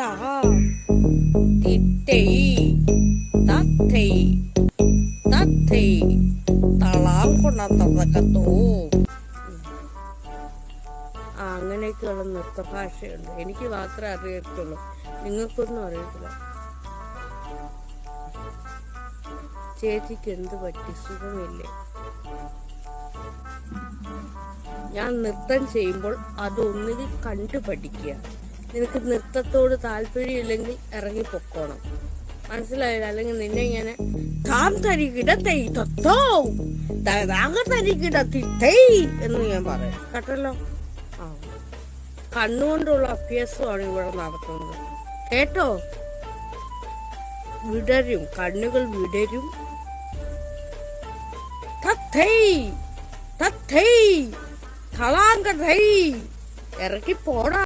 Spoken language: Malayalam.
താ തിത്തൈ തത്തൈ തത്തൈ തളാം കൊണ്ടത്തതക്കത്തോ ആ അങ്ങനെയൊക്കെയുള്ള നൃത്തഭാഷയുണ്ട് എനിക്ക് മാത്രമേ അറിയത്തുള്ളൂ നിങ്ങൾക്കൊന്നും അറിയത്തില്ല ചേച്ചിക്ക് എന്ത് പറ്റി സുഖമില്ലേ ഞാൻ നൃത്തം ചെയ്യുമ്പോൾ അതൊന്നുകിൽ കണ്ടു പഠിക്കുക നിനക്ക് നൃത്തത്തോട് താല്പര്യമില്ലെങ്കിൽ ഇറങ്ങി പൊക്കോണം. മനസ്സിലായില്ല അല്ലെങ്കിൽ നിന്നെ ഇങ്ങനെ കാം തരികിട തൈ തൊത്തോ? താങ്ക തരികിട തിത്തൈ എന്ന് ഞാൻ പറയാം. കേട്ടല്ലോ? ആ. കണ്ണുകൊണ്ടുള്ള അഭ്യാസമാണ് ഇവിടെ നടത്തുന്നത്. കേട്ടോ? വിടരും. കണ്ണുകൾ വിടരും. തത്തൈ തത്തൈ തളാങ്ക തൈ. ഇറക്കി പോടാ.